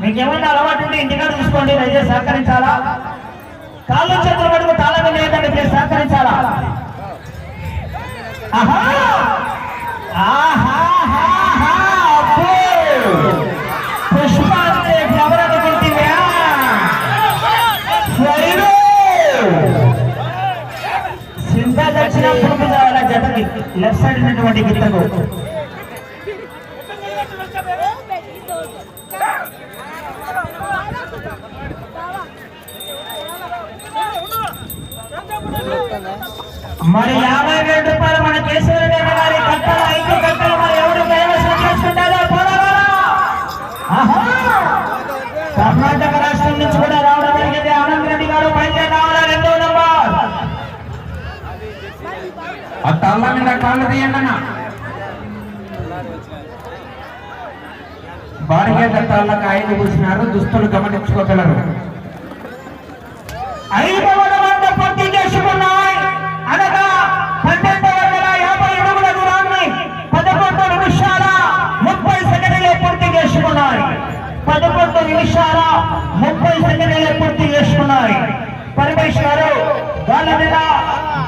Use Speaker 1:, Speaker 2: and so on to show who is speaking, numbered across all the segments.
Speaker 1: మీకు ఏమైనా అలవాటు ఉంటే ఇంటికాడ చూసుకోండి దయచేసి సహకరించాలా? కాళ్ళు చేతులు పట్టుకు తాళం లేదండి మీరు సహకరించాలా? ఆహా! సైడ్ ఉన్నటువంటి గిత్తకు మరి యాభై వేల రూపాయలు
Speaker 2: ఆ మీద కాళ్ళు తీయండి అన్న భార్య దత్తాలకు ఐదు కూర్చున్నారు దుస్తులు గమనించుకోగలరు.
Speaker 1: ఐదవ పూర్తి చేసుకున్నాయి. అనగా పన్నెండు వందల యాభై అడుగుల దూరాన్ని పదకొండు నిమిషాల ముప్పై సెకండ్లే పూర్తి చేసుకున్నాయి. పదకొండు నిమిషాల ముప్పై సెకండ్లే పూర్తి చేసుకున్నాయి. గోళ్ళ మీద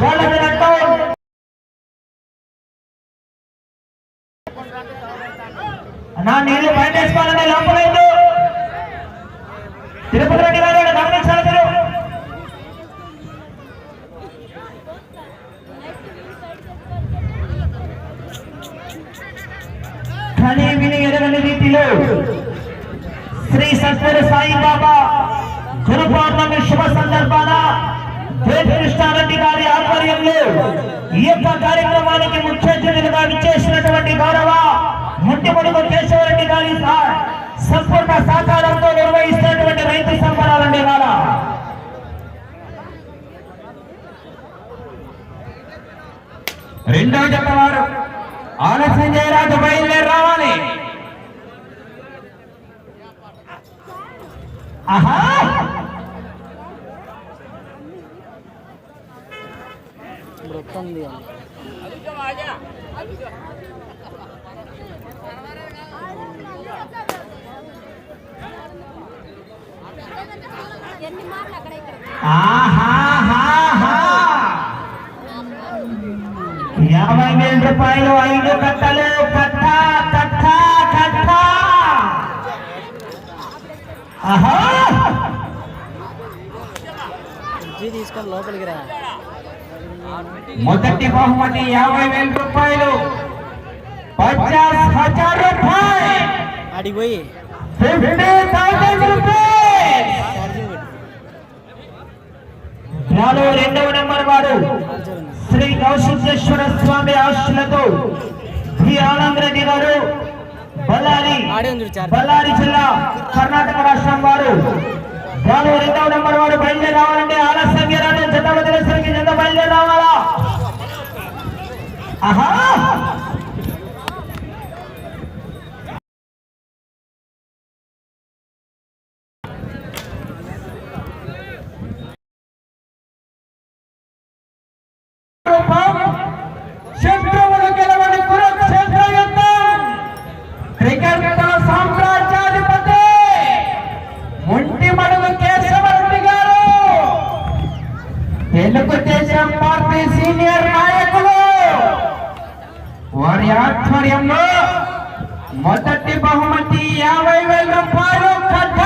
Speaker 1: గోళ్ళ మీద టౌన్ నా నీళ్ళు బయట వేసుకోవాలనే లోపలేదు తిరుపతి రెడ్డి గారు గమనించాలి మీరు. కానీ విని ఎరగని రీతిలో శ్రీ సత్వర సాయిబాబా గురు పౌర్ణమి శుభ సందర్భాన దేవకృష్ణారెడ్డి గారి ఆధ్వర్యంలో ఈ యొక్క కార్యక్రమానికి ముఖ్య అతిథులుగా విచ్చేసినటువంటి గౌరవ ముట్టిమడుగు కేశవరెడ్డి గారి సహ- సంపూర్ణ సహకారంతో నిర్వహిస్తున్నటువంటి రైతు సంబరాలండి ఇవాళ.
Speaker 2: రెండవ జత వారు ఆలస్యం చేయరాదు బయలుదేరి రావాలి.
Speaker 1: ఆహా!
Speaker 3: వృత్తంది
Speaker 1: యాభై వేల రూపాయలు ఐదు కట్టలు. కట్ట కట్ట కట్ట.
Speaker 3: తీసుకొని లోపలికి రా.
Speaker 2: మొదటి బహుమతి యాభై వేల రూపాయలు. పచాస్ హజార్ రూపాయలు
Speaker 3: ఆడికి పోయి
Speaker 2: ఫిఫ్టీ థౌసండ్ రూపీస్
Speaker 1: రెండవ నెంబర్
Speaker 3: వాడు
Speaker 1: శ్రీ కౌశికేశ్వర స్వామి ఆశలతో శ్రీ ఆనంద్ రెడ్డి గారు బళ్ళారి బళ్ళారి జిల్లా కర్ణాటక రాష్ట్రం వారు. వాళ్ళు రెండవ నెంబర్ వాడు బయలుదేరి రావాలంటే ఆలస్యం రాదు జత వదిలేసరికి జత బయలుదేరి రావాలా? ఆహా!
Speaker 2: తెలుగుదేశం పార్టీ సీనియర్ నాయకులు వారి ఆధ్వర్యంలో మొదటి బహుమతి యాభై వేల రూపాయలు కథ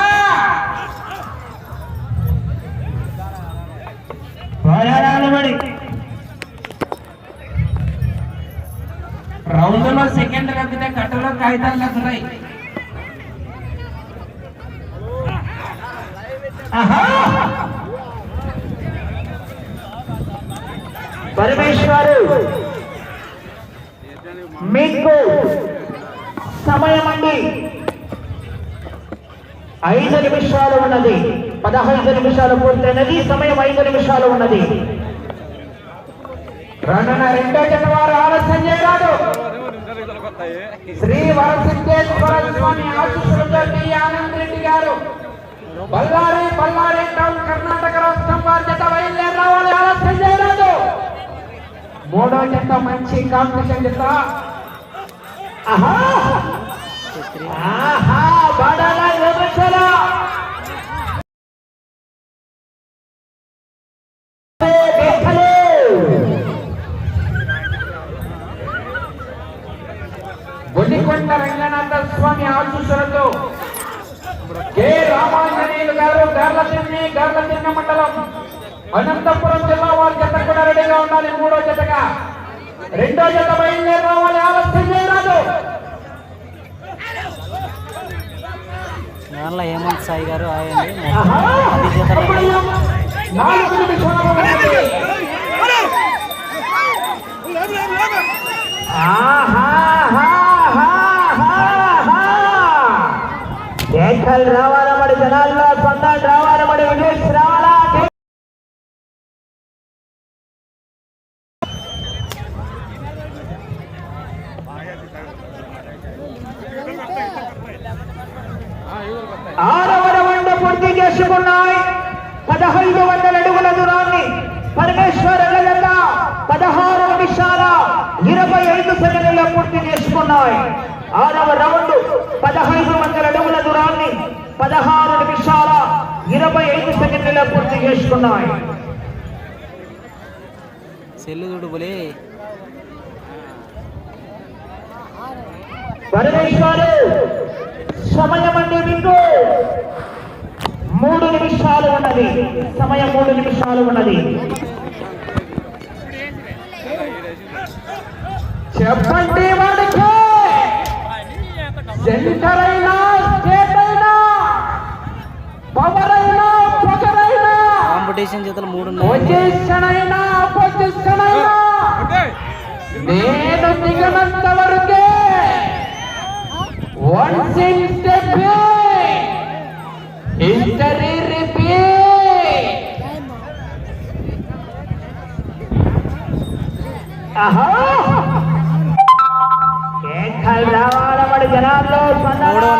Speaker 2: రౌండ్లో సెకండ్ రద్దుతే కట్టలో కాగితాలు లెక్కుతాయి
Speaker 1: ఆహా! పరమేశ్వరు మీకు సమయం అండి ఐదు నిమిషాలు ఉన్నది. పదహైదు నిమిషాలు పూర్తయినది. సమయం ఐదు నిమిషాలు ఉన్నది.
Speaker 2: రణన రెండో జత వారు ఆలస్యం చేయరాదు. శ్రీ వరసిద్ధేశ్వర స్వామి ఆశీస్సులతో టి. ఆనంద్ రెడ్డి గారు. బల్లారి బల్లారి టౌన్ కర్ణాటక రాష్ట్రం వారి జత బయలుదేరి రావాలి. ఆలస్యం చేయరాదు.
Speaker 1: మూడో జత మంచి కాంపిటీషన్ జత బొల్లికొండ రంగనాథ స్వామి ఆశీస్సులతో కె రామాంజనేయులు గారు గర్ల తిన్ని గర్ల తిన్న మండలం. అనంతపురం జిల్లా వారి జత కూడా రెడీగా ఉండాలి మూడో జతగా రెండో జత బయలుదేరి రావాలి ఆలస్యం చేయరాదు
Speaker 3: దానిలో హేమంత్ సాయి గారు ఆయండి ఉన్నాయి.
Speaker 1: నాలుగు నిమిషాలు ఉన్నది. ఆహాహాహాహాహా! కేకలు రావాలా మరి జనాల్లో సొంతాలు రావాలా మరి విజయ్ రావాలా ఆరవ రౌండ్ పూర్తి చేసుకున్నాయి పదహైదు వందల అడుగుల దూరాన్ని పరమేశ్వర పదహారు నిమిషాల ఇరవై ఐదు సెకండ్ల పూర్తి చేసుకున్నాయి. ఆరవ రౌండ్ పదహైదు వందల అడుగుల దూరాన్ని పదహారు నిమిషాల ఇరవై ఐదు సెకండ్ల పూర్తి చేసుకున్నాయి.
Speaker 3: సెల్లు
Speaker 1: పరమేశ్వరు సమయం అండి మీకు మూడు నిమిషాలు ఉన్నది. సమయం మూడు నిమిషాలు ఉన్నది. చెప్పండి వాడికి. సెంటర్ అయినా స్టేట్ అయినా పవర్ అయినా పొగరైనా
Speaker 3: కాంపిటీషన్ జతలు మూడు
Speaker 1: పొజిషన్ అయినా పొజిషన్ అయినా నేను దిగనంత వరకే once in step history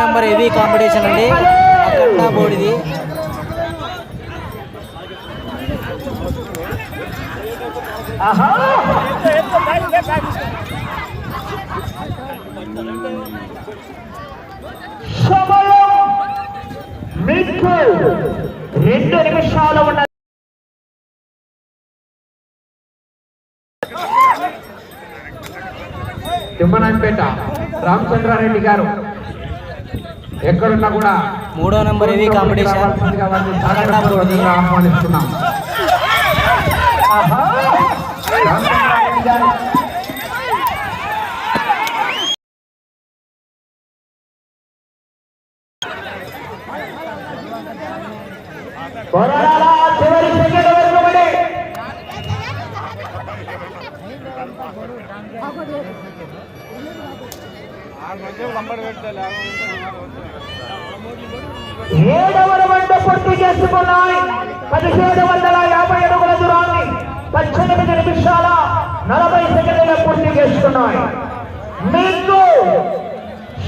Speaker 3: number heavy competition అండి అక్కడ బోడిది
Speaker 1: ఆహా! రెండు నిమిషాలు ఉన్న తిమ్మనంపేట రామచంద్రారెడ్డి గారు. ఎక్కడున్నా కూడా
Speaker 3: మూడో నెంబర్ హెవీ కాంపిటీషన్?
Speaker 1: ఆహ్వానిస్తున్నాం ఆహా! రామచంద్రారెడ్డి గారు పోరాడాలా చివరి సెకండ్ వరకు పడి. ఏడవ వంట పూర్తి చేసుకున్నాయి. పదిహేడు వందల యాభై అడుగుల దూరాన్ని పద్దెనిమిది నిమిషాల నలభై సెకండ్ల పూర్తి చేసుకున్నాయి. మీకు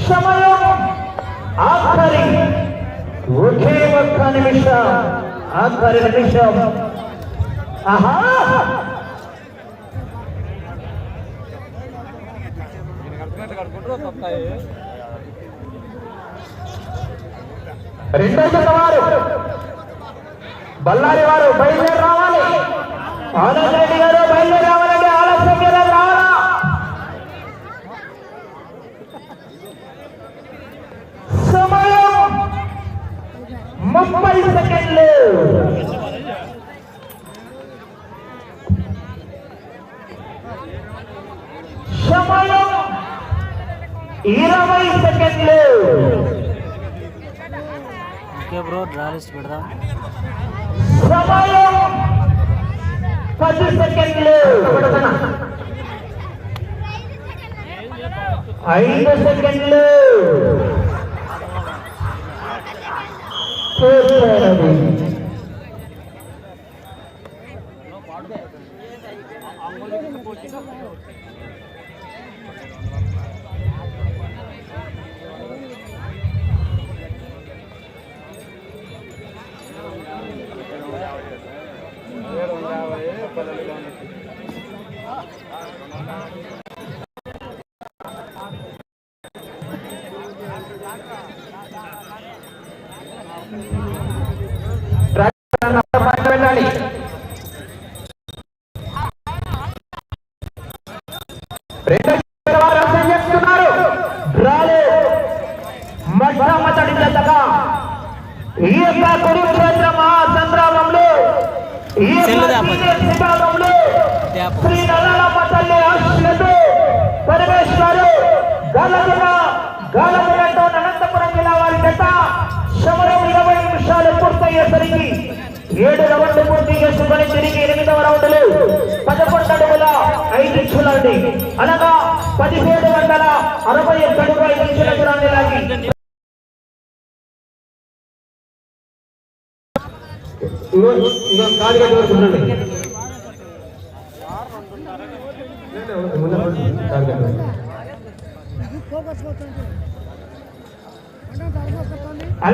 Speaker 1: సమయం ఆఖరి ఒకే ఒక్క నిమిషం. ఆఖరి నిమిషం ఆహా! రెండో జత వారు బళ్ళారి వారు బయలుదేరి రావాలి. ఆనందండి second
Speaker 3: okay bro draw list పెడదాం
Speaker 1: సమయం పది సెకండ్లు ఐదు సెకండ్లు పూర్తయినది వెళ్ళాలి చేస్తున్నారు రాలే మొట్టమొదటి జతగా ఈ యొక్క కురుక్షేత్ర మహాసంగ్రామంలో ఈ
Speaker 3: సంగ్రామంలో
Speaker 1: శ్రీ పూర్తయ్యేసరికి ఏడు రౌండ్లు పూర్తి చేసుకుని తిరిగి ఎనిమిదవ రౌండ్లు పదకొండు అడుగుల ఐదు ఇచ్చులండి అనగా పదిహేడు వందల అరవై ఒక్క అడుగు ఐదు ఇంచుల దూరాన్ని లాగి.
Speaker 4: ఇగో